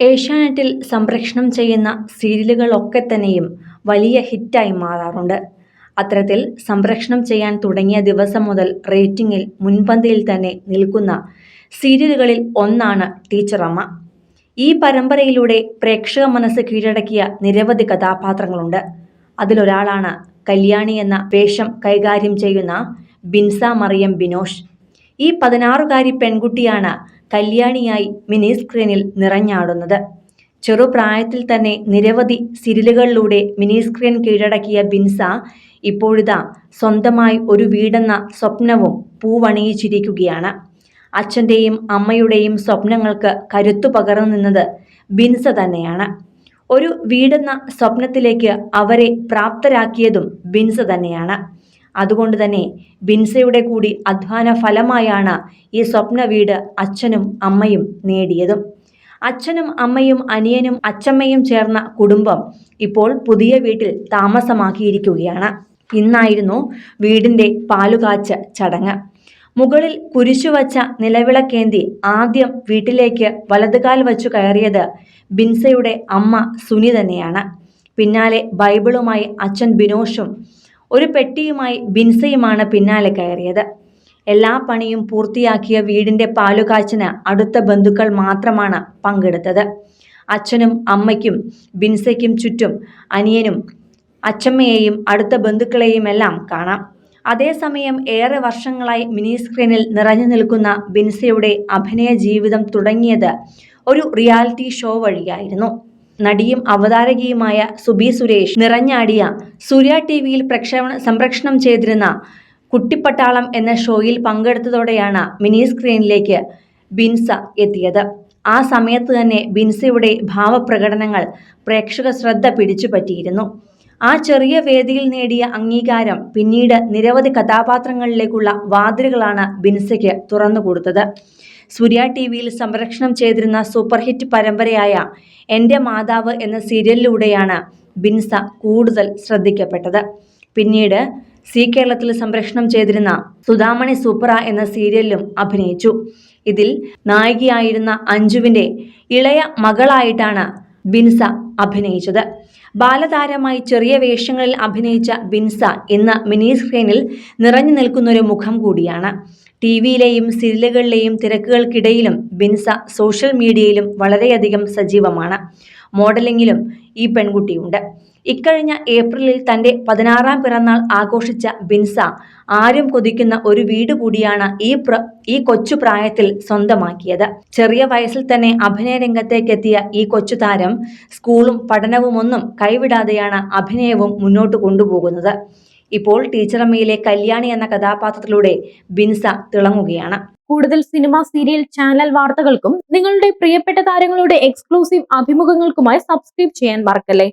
ഏഷ്യാനെറ്റിൽ സംപ്രേഷണം ചെയ്യുന്ന സീരിയലുകളൊക്കെ തന്നെയും വലിയ ഹിറ്റായി മാറാറുണ്ട്. അത്തരത്തിൽ സംപ്രേഷണം ചെയ്യാൻ തുടങ്ങിയ ദിവസം മുതൽ റേറ്റിംഗിൽ മുൻപന്തിയിൽ തന്നെ നിൽക്കുന്ന സീരിയലുകളിൽ ഒന്നാണ് ടീച്ചറമ്മ. ഈ പരമ്പരയിലൂടെ പ്രേക്ഷക മനസ്സ് കീഴടക്കിയ നിരവധി കഥാപാത്രങ്ങളുണ്ട്. അതിലൊരാളാണ് കല്യാണി എന്ന വേഷം കൈകാര്യം ചെയ്യുന്ന ബിൻസ മറിയം ബിനോഷ്. ഈ പതിനാറുകാരി പെൺകുട്ടിയാണ് കല്യാണിയായി മിനി സ്ക്രീനിൽ നിറഞ്ഞാടുന്നത്. ചെറുപ്രായത്തിൽ തന്നെ നിരവധി സിരിലുകളിലൂടെ മിനി സ്ക്രീൻ കീഴടക്കിയ ബിൻസ ഇപ്പോഴിതാ സ്വന്തമായി ഒരു വീടെന്ന സ്വപ്നവും പൂവണിയിച്ചിരിക്കുകയാണ്. അച്ഛന്റെയും അമ്മയുടെയും സ്വപ്നങ്ങൾക്ക് കരുത്തു പകർന്നു നിന്നത് ബിൻസ തന്നെയാണ്. ഒരു വീടെന്ന സ്വപ്നത്തിലേക്ക് അവരെ പ്രാപ്തരാക്കിയതും ബിൻസ തന്നെയാണ്. അതുകൊണ്ട് തന്നെ ബിൻസയുടെ കൂടി അധ്വാന ഫലമായാണ് ഈ സ്വപ്ന വീട് അച്ഛനും അമ്മയും നേടിയതും. അച്ഛനും അമ്മയും അനിയനും അച്ചമ്മയും ചേർന്ന കുടുംബം ഇപ്പോൾ പുതിയ വീട്ടിൽ താമസമാക്കിയിരിക്കുകയാണ്. ഇന്നായിരുന്നു വീടിന്റെ പാലുകാച്ച ചടങ്ങ്. മുകളിൽ കുരിശുവച്ച നിലവിളക്കേന്തി ആദ്യം വീട്ടിലേക്ക് വലതുകാൽ വച്ചു കയറിയത് ബിൻസയുടെ അമ്മ സുനി തന്നെയാണ്. പിന്നാലെ ബൈബിളുമായി അച്ഛൻ ബിനോഷും ഒരു പെട്ടിയുമായി ബിൻസയുമാണ് പിന്നാലെ കയറിയത്. എല്ലാ പണിയും പൂർത്തിയാക്കിയ വീടിന്റെ പാലുകാച്ചിന് അടുത്ത ബന്ധുക്കൾ മാത്രമാണ് പങ്കെടുത്തത്. അച്ഛനും അമ്മയ്ക്കും ബിൻസയ്ക്കും ചുറ്റും അനിയനും അച്ഛമ്മയെയും അടുത്ത ബന്ധുക്കളെയും എല്ലാം കാണാം അതേസമയം ഏറെ വർഷങ്ങളായി മിനി സ്ക്രീനിൽ നിറഞ്ഞു നിൽക്കുന്ന ബിൻസയുടെ അഭിനയ ജീവിതം തുടങ്ങിയത് ഒരു റിയാലിറ്റി ഷോ വഴിയായിരുന്നു. നടിയും അവതാരകയുമായ സുബി സുരേഷ് നിറഞ്ഞാടിയ സൂര്യ ടി വിയിൽ പ്രക്ഷേപണ സംപ്രേഷണം ചെയ്തിരുന്ന കുട്ടിപ്പട്ടാളം എന്ന ഷോയിൽ പങ്കെടുത്തതോടെയാണ് മിനി സ്ക്രീനിലേക്ക് ബിൻസ എത്തിയത്. ആ സമയത്ത് തന്നെ ബിൻസയുടെ ഭാവപ്രകടനങ്ങൾ പ്രേക്ഷക ശ്രദ്ധ പിടിച്ചുപറ്റിയിരുന്നു. ആ ചെറിയ വേദിയിൽ നേടിയ അംഗീകാരം പിന്നീട് നിരവധി കഥാപാത്രങ്ങളിലേക്കുള്ള വാതിലുകളാണ് ബിൻസയ്ക്ക് തുറന്നുകൊടുത്തത് സൂര്യ ടി വിയിൽ സംരക്ഷണം ചെയ്തിരുന്ന സൂപ്പർ ഹിറ്റ് പരമ്പരയായ എന്റെ മാതാവ് എന്ന സീരിയലിലൂടെയാണ് ബിൻസ കൂടുതൽ ശ്രദ്ധിക്കപ്പെട്ടത്. പിന്നീട് സി കേരളത്തിൽ സംരക്ഷണം ചെയ്തിരുന്ന സുധാമണി സൂപ്ര എന്ന സീരിയലിലും അഭിനയിച്ചു. ഇതിൽ നായികയായിരുന്ന അഞ്ജുവിന്റെ ഇളയ മകളായിട്ടാണ് ബിൻസ അഭിനയിച്ചത്. ബാലതാരമായി ചെറിയ വേഷങ്ങളിൽ അഭിനയിച്ച ബിൻസ ഇന്ന് മിനി സ്ക്രീനിൽ നിറഞ്ഞു നിൽക്കുന്നൊരു മുഖം കൂടിയാണ്. ടി വിയിലെയും സീരിയലുകളിലെയും തിരക്കുകൾക്കിടയിലും ബിൻസ സോഷ്യൽ മീഡിയയിലും വളരെയധികം സജീവമാണ്. മോഡലിംഗിലും ഈ പെൺകുട്ടിയുണ്ട്. ഇക്കഴിഞ്ഞ ഏപ്രിലിൽ തന്റെ പതിനാറാം പിറന്നാൾ ആഘോഷിച്ച ബിൻസ ആരും കൊതിക്കുന്ന ഒരു വീട് കൂടിയാണ് ഈ പ്ര ഈ കൊച്ചു പ്രായത്തിൽ സ്വന്തമാക്കിയത്. ചെറിയ വയസ്സിൽ തന്നെ അഭിനയ രംഗത്തേക്കെത്തിയ ഈ കൊച്ചു താരം സ്കൂളും പഠനവുമൊന്നും കൈവിടാതെയാണ് അഭിനയവും മുന്നോട്ട് കൊണ്ടുപോകുന്നത്. ഇപ്പോൾ ടീച്ചറമ്മയിലെ കല്യാണി എന്ന കഥാപാത്രത്തിലൂടെ ബിൻസ തിളങ്ങുകയാണ്. കൂടുതൽ സിനിമ സീരിയൽ ചാനൽ വാർത്തകൾക്കും നിങ്ങളുടെ പ്രിയപ്പെട്ട താരങ്ങളുടെ എക്സ്ക്ലൂസീവ് അഭിമുഖങ്ങൾക്കുമായി സബ്സ്ക്രൈബ് ചെയ്യാൻ മറക്കല്ലേ?